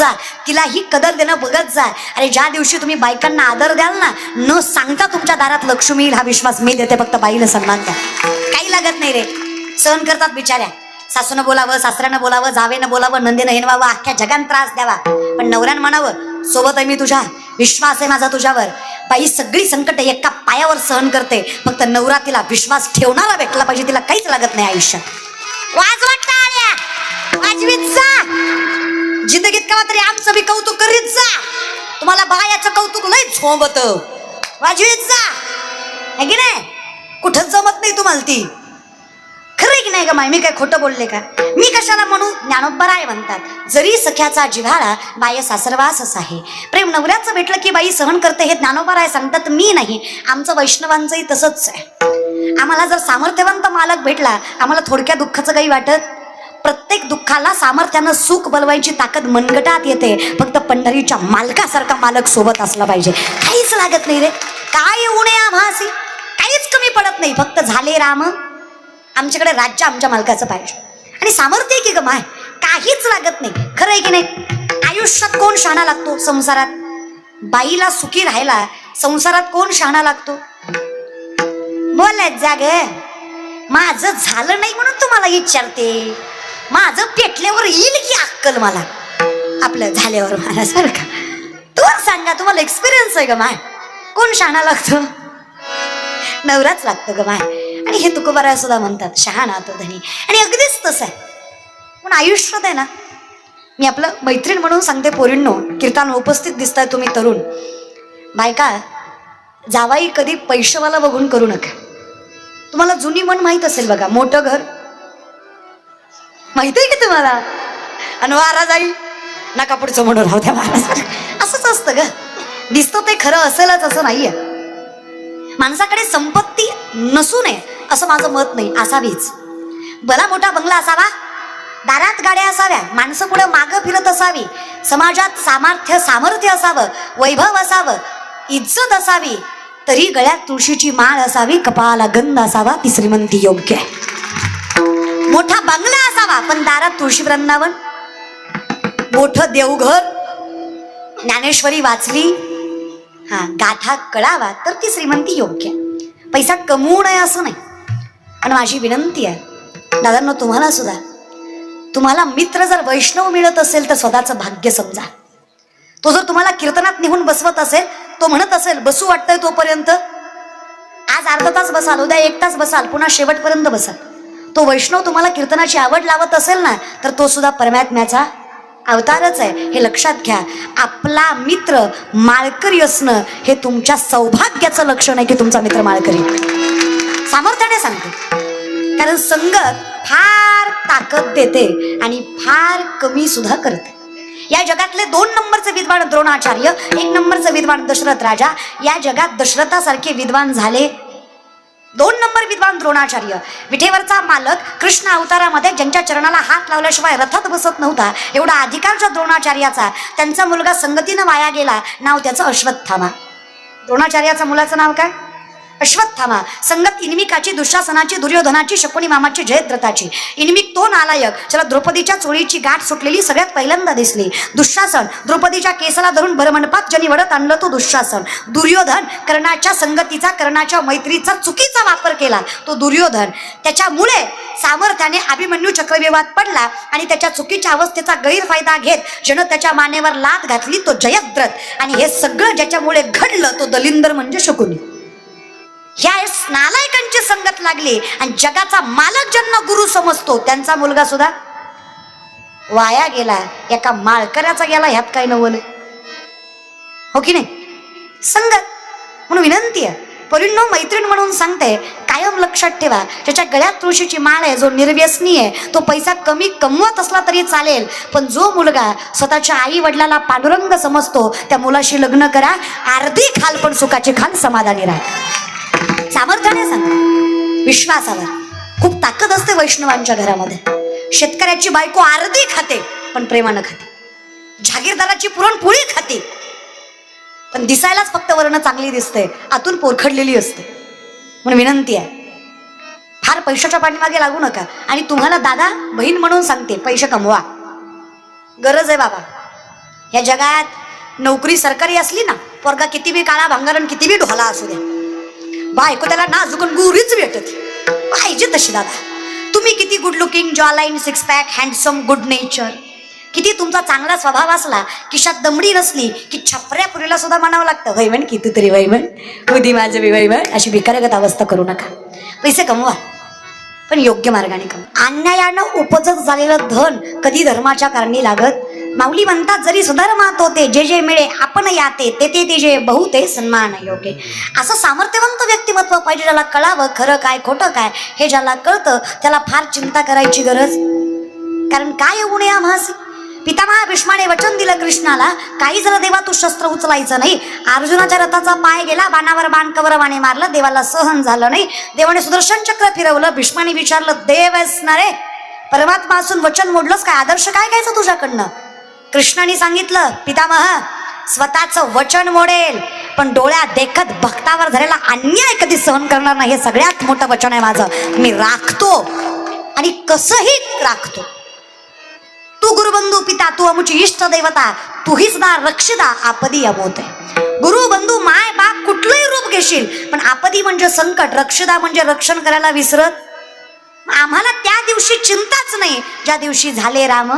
जा तिला ही कदर देणं बघत जा आणि ज्या दिवशी तुम्ही बायकांना आदर द्याल ना न सांगता तुमच्या दारात लक्ष्मी येईल हा विश्वास मी देते. फक्त बाईला सन्मान द्या. काही लागत नाही रे. सहन करतात बिचाऱ्या. सासूनं बोलावं सासऱ्यानं बोलावं जावेनं बोलावं नंदीनं हिनवावं अख्ख्या जगान त्रास द्यावा. पण नवऱ्यानं म्हणावं सोबत आहे मी तुझ्या. विश्वास आहे माझा तुझ्यावर. बाई सगळी संकट एका पायावर सहन करते. फक्त नवरा तिला विश्वास ठेवणारा भेटला पाहिजे तिला काहीच लागत नाही आयुष्यात. वाजवत वाजवीत जा. जिंदगीत का तरी आमचं बी कौतुक करीत जा. तुम्हाला बायाचं कौतुक लय झोंबत. वाजवीत जा. है की नाही? कुठंच जमत नाही तुम्हाला ती. खरं आहे की नाही का माय? मी काय खोटं बोलले का? मी कशाला म्हणू? ज्ञानोबराय म्हणतात. जरी सख्याचा जिव्हाळा बाय सासरवासच आहे. प्रेम नवऱ्याचं भेटलं की बाई सहन करते हे ज्ञानोबराय सांगतात मी नाही. आमचं वैष्णवांचंही तसंच आहे. आम्हाला जर सामर्थ्यवंत मालक भेटला आम्हाला थोडक्या दुःखाचं काही वाटत? प्रत्येक दुःखाला सामर्थ्यानं सुख बलवायची ताकद मनगटात येते. फक्त पंढरीच्या मालकासारखा मालक सोबत असला पाहिजे. काहीच लागत नाही रे. काय उणे आम्हासी काहीच कमी पडत नाही. फक्त झाले राम. आमच्याकडे राज्य आमच्या मालकाचं पाहिजे. आणि सामर्थ्य आहे की ग माय? काहीच लागत नाही. खरं आहे की नाही? आयुष्यात कोण शहाणा लागतो संसारात? बाईला सुखी राहायला संसारात कोण शहाणा लागतो? बोल जाग माझं झालं नाही म्हणून तुम्हाला विचारते. माझं पेटल्यावर येईल की अक्कल मला? आपलं झाल्यावर मला सारखा तू सांगा तुम्हाला एक्सपिरियन्स आहे ग माय? कोण शहाणा लागतो? नवराच लागतो ग माय. आणि हे तुकोबारा सुद्धा म्हणतात शहाणा तो धनी. आणि अगदीच तसं आहे. पण आयुष्यात आहे ना मी आपलं मैत्रीण म्हणून सांगते पोरींनो कीर्तन उपस्थित दिसताय तुम्ही तरुण. बायका जावाई कधी पैशावाला बघून करू नका. तुम्हाला जुनी मन माहीत असेल बघा मोठं घर माहिती आहे की तुम्हाला? आणि महाराज आई नका पुढचं म्हणून राहू त्या महाराज असंच असतं ग. दिसतं ते खरं असेलच असं नाहीये. माणसाकडे संपत्ती नसू नये असं माझं मत नाही. असावीच. भला मोठा बंगला असावा? दारात गाड्या असाव्या माणसं पुढे मागं फिरत असावी समाजात सामर्थ्य सामर्थ्य असावं वैभव असावं इज्जत असावी तरी गळ्यात तुळशीची माळ असावी कपाळाला गंध असावा ती श्रीमंती योग्य आहे. मोठा बंगला असावा पण दारात तुळशी वृंदावन. मोठं देवघर. ज्ञानेश्वरी वाचली. हा गाठा कळावा तर ती श्रीमंती योग्य. आहे. पैसा कमवू नये असं नाही. पण माझी विनंती आहे दादांना तुम्हाला सुद्धा. तुम्हाला मित्र जर वैष्णव मिळत असेल तर स्वतःचं भाग्य समजा. तो जर तुम्हाला कीर्तनात निघून बसवत असेल तो म्हणत असेल बसू वाटतंय तोपर्यंत. आज अर्धा तास बसाल उद्या एक तास बसाल पुन्हा शेवटपर्यंत बसाल. तो वैष्णव तुम्हाला कीर्तनाची आवड लावत असेल ना तर तो सुद्धा परमात्म्याचा अवतारच आहे. हे लक्षात घ्या. आपला मित्र माळकरी असणं हे तुमच्या सौभाग्याचं लक्षण आहे की तुमचा मित्र माळकरी. सामर्थ्याने सांगते. कारण संगत फार ताकद देते आणि फार कमी सुद्धा करते. या जगातले दोन नंबरचे विद्वान द्रोणाचार्य एक नंबरचे विद्वान दशरथ राजा या जगात दशरथासारखे विद्वान झाले दोन नंबर विद्वान द्रोणाचार्य. विठेवरचा मालक कृष्ण अवतारामध्ये ज्यांच्या चरणाला हात लावल्याशिवाय रथात बसत नव्हता एवढा अधिकारच्या द्रोणाचार्याचा त्यांचा मुलगा संगतीनं वाया गेला नाव त्याचं अश्वत्थामा. द्रोणाचार्याचं मुलाचं नाव काय? अश्वत्थामा संगत इनमिकाची दुःशासनाची दुर्योधनाची शकुनी मामाची जयद्रथाची. इनमिक तो नालायक ज्याला द्रौपदीच्या चोळीची गाठ सुटलेली सगळ्यात पहिल्यांदा दिसली. दुःशासन द्रौपदीच्या केसाला धरून भरमंडपात ज्यांनी वडत आणलं तो दुःशासन. दुर्योधन कर्णाच्या संगतीचा कर्णाच्या मैत्रीचा चुकीचा वापर केला. तो दुर्योधन त्याच्यामुळे सामर्थ्याने अभिमन्यू चक्रव्यूहात पडला आणि त्याच्या चुकीच्या अवस्थेचा गैरफायदा घेत ज्यानं त्याच्या मानेवर लात घातली तो जयद्रथ. आणि हे सगळं ज्याच्यामुळे घडलं तो दलिंदर म्हणजे शकुनी. ह्या नालायकांची संगत लागली आणि जगाचा मालक ज्यांना गुरु समजतो त्यांचा मुलगा सुद्धा वाया गेला. एका माळकऱ्याचा गेला ह्यात काय नवल? हो की नाही? संगत म्हणून विनंती आहे. परिणो मैत्रीण म्हणून सांगते कायम लक्षात ठेवा. ज्याच्या गळ्यात तुळशीची माळ आहे जो निर्व्यसनी आहे तो पैसा कमी कमवत असला तरी चालेल. पण जो मुलगा स्वतःच्या आई वडिलाला पांडुरंग समजतो त्या मुलाशी लग्न करा अर्धी खाल पण सुखाची खाल समाधानी राहा. सामर्थ्याने सांगा. विश्वासावर. खूप ताकद असते वैष्णवांच्या घरामध्ये. शेतकऱ्याची बायको आरती खाते पण प्रेमानं खाते. जागीरदाराची पुरणपोळी खाते. पण दिसायलाच फक्त वर्ण चांगली दिसते आतून पोरखडलेली असते. म्हणून विनंती आहे फार पैशाच्या पाठीमागे लागू नका. आणि तुम्हाला दादा बहीण म्हणून सांगते पैसे कमवा. गरज आहे बाबा. या जगात नोकरी सरकारी असली ना पोरगा किती बी काळा भांगारण किती बी ढोला असू द्या. बायको त्याला नाजुकून गुरीच भेटत. पाहिजे तशी दादा. तुम्ही किती good looking jawline six pack handsome good nature किती तुमचा चांगला स्वभाव असला किशात दमडी नसली की छपऱ्या पुरीला सुद्धा म्हणावं लागतं वैमन किती तरी वैमन उदी माझं बी वैमन अशी भिकारगत अवस्था करू नका. पैसे कमवा. पण योग्य मार्गाने कमवा. अन्यायानं उपजत झालेलं धन कधी धर्माच्या कारणी लागत? माऊली म्हणतात जरी सुधर्मात होते जे जे मिळे आपण याते ते ते ते जे बहुते सन्मान योगे. असं सामर्थ्यवंत व्यक्तिमत्व पाहिजे ज्याला कळावं खरं काय खोटं काय हे ज्याला कळतं त्याला फार चिंता करायची गरज. कारण काय गुणे आम्हास पितामहा भीष्माने वचन दिलं कृष्णाला काही जर देवा तू शस्त्र उचलायचं नाही अर्जुनाच्या रथाचा पाय गेला बाणावर बाण कवरवाने मारलं देवाला सहन झालं नाही देवाने सुदर्शन चक्र फिरवलं भीष्माने विचारलं देव असणारे परमात्मा असून वचन मोडलंच काय? आदर्श काय घ्यायचं तुझ्याकडनं? कृष्णाने सांगितलं पितामह स्वतःचं वचन मोडेल पण डोळ्यात देखत भक्तावर झालेला अन्याय कधी सहन करणार नाही हे सगळ्यात मोठं वचन आहे माझं. मी राखतो आणि कसंही राखतो. तू गुरुबंधू पिता तू अमुची इष्ट देवता तू हीच ना रक्षिता आपदी अबोत गुरु बंधू माय बाप कुठलंही रूप घेशील पण आपदी म्हणजे संकट रक्षिता म्हणजे रक्षण करायला विसरत. आम्हाला त्या दिवशी चिंताच नाही ज्या दिवशी झाले राम.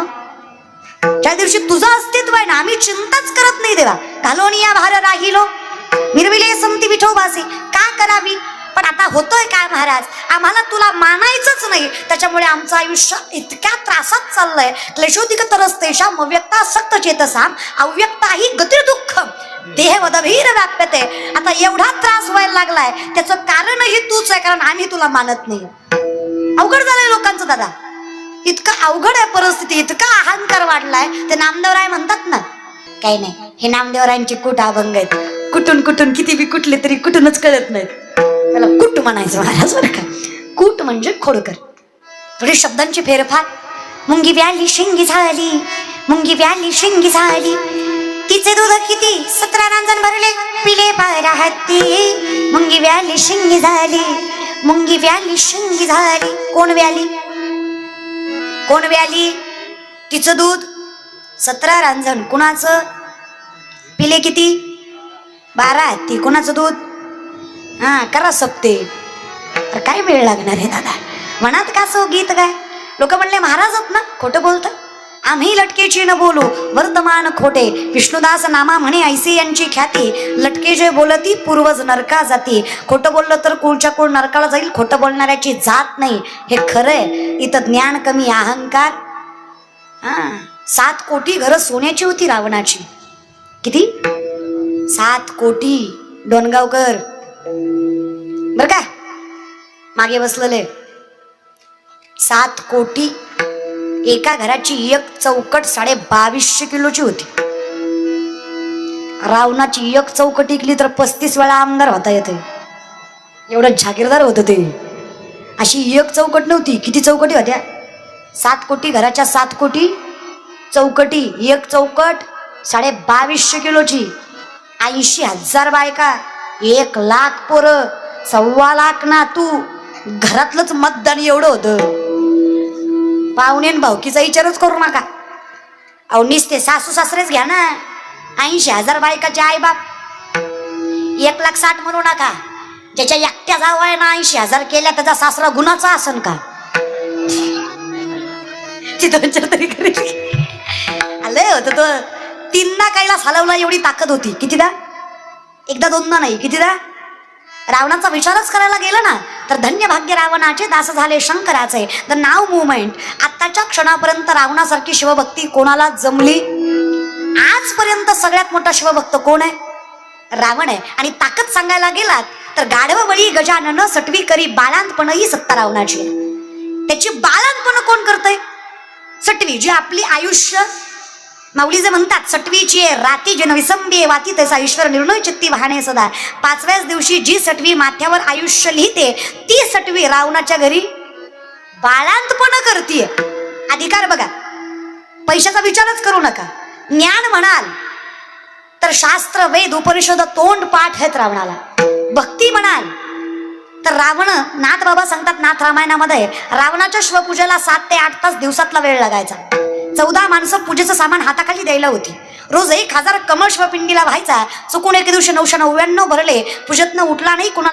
ज्या दिवशी तुझं अस्तित्व आहे ना आम्ही चिंताच करत नाही देवा. कालोनिया या भार राहिलो. निर्विले संती विठोबासे का करावी? पण आता होतोय काय महाराज? आम्हाला तुला मानायचंच नाही. त्याच्यामुळे आमचं आयुष्य इतक्या त्रासात चाललंय. क्लेशोदिक तरस्तेशाम अव्यक्ता सक्त चेतसाम अव्यक्ता ही दुःख देह वदभीर व्याप्यते. आता एवढा त्रास व्हायला लागलाय. त्याचं कारणही तूच आहे कारण आम्ही तुला मानत नाही. अवघड झालंय लोकांचं दादा. इतकं अवघड आहे परिस्थिती इतका अहंकार वाढलाय. ते नामदेवराय म्हणतात ना काही नाही हे नामदेवरायांची कुठ अभंग आहेत? कुठून कुठून किती बी कुठले तरी कुठूनच कळत नाहीत. त्याला कुट म्हणायचं महाराज बरं का कूट म्हणजे खोडकर. थोडी शब्दांची फेरफार. मुंगी व्याली शिंगी झाली. मुंगी व्याली शिंगी झाली. तिचे दूध किती? सतरा रांजण भरले. पिले बारा हत्ती. मुंगी व्याली शिंगी झाली. मुंगी व्याली शिंगी झाली. कोण व्याली? कोण व्याली तिचं दूध? सतरा रांजण कुणाचं? पिले किती? बारा ती कुणाचं दूध? हा करा सोपते तर काय वेळ लागणार आहे दादा? मनात का सो गीत काय लोक म्हणले महाराजच ना? खोटं बोलतं आम्ही लटकेची न बोलू. वर्तमान खोटे. विष्णुदास नामा म्हणे ऐसे यांची ख्याती. लटके जे बोलती पूर्वज नरका जाती. खोटं बोललं तर कुळच्या कुळ नरकाला जाईल. खोटं बोलणाऱ्याची जात नाही. हे खरंय. इथं ज्ञान कमी अहंकार. हा. सात कोटी घरं सोन्याची होती रावणाची. किती? सात कोटी. डोनगावकर बर का? मागे बसलेले. सात कोटी. एका घराची एक चौकट साडे बावीसशे किलोची होती. रावणाची एक चौकट इकली तर पस्तीस वेळा आमदार होता येते. एवढं जागीरदार होतं ते. अशी एक चौकट नव्हती. किती चौकटी होत्या? सात कोटी घराच्या सात कोटी. चौकटी एक चौकट साडे बावीसशे किलोची. ऐंशी हजार बायका एक लाख पोरं सव्वा लाख ना तू घरातलंच मतदान एवढं होतं. पाहुणे भावकीचा विचारच करू नका. अहो निसते सासू सासरेच घ्या ना. ऐंशी हजार बायकाचे आई बाप. एक लाख साठ म्हणू नका. ज्याच्या एकट्या जावयानं ऐंशी हजार केल्या त्याचा सासरा गुणाचा असन का? ती दोन तरी तो तीनदा कैलास हलवला एवढी ताकद होती. कितीदा? एकदा दोनदा नाही कितीदा? रावणाचा विचारच करायला गेला ना. तर धन्य भाग्य रावणाचे दास झाले शंकराचे. द नाव मुवमेंट आत्ताच्या क्षणापर्यंत रावणासारखी शिवभक्ती कोणाला जमली? आजपर्यंत सगळ्यात मोठा शिवभक्त कोण आहे? रावण आहे. आणि ताकद सांगायला गेलात तर गाढव बळी गजानन सटवी करी बाळांतपण ही सत्ता रावणाची. त्याची बाळांतपण कोण करतय? सटवी जी आपली आयुष्य माऊली जे म्हणतात सटवीची आहे राती जे विसंबी वाती तसा ईश्वर निर्णय चित्ती वाहणे सदा. पाचव्याच दिवशी जी सटवी माथ्यावर आयुष्य लिहिते ती सटवी रावणाच्या घरी बाळांतपण करतीये. अधिकार बघा. पैशाचा विचारच करू नका. ज्ञान म्हणाल तर शास्त्र वेद उपनिषद तोंड पाठ आहेत रावणाला. भक्ती म्हणाल तर रावण नाथ बाबा सांगतात नाथ रामायणामध्ये रावणाच्या शिवपूजेला सात ते आठ तास दिवसातला वेळ लागायचा. चौदा माणसं पूजेचं सामान हाताखाली द्यायला होती. रोज एक हजार कमळ शिवपिंडीला व्हायचा. चुकून एके दिवशी नऊशे नव्याण्णव भरले. पूजेतनं उठला नाही कुणा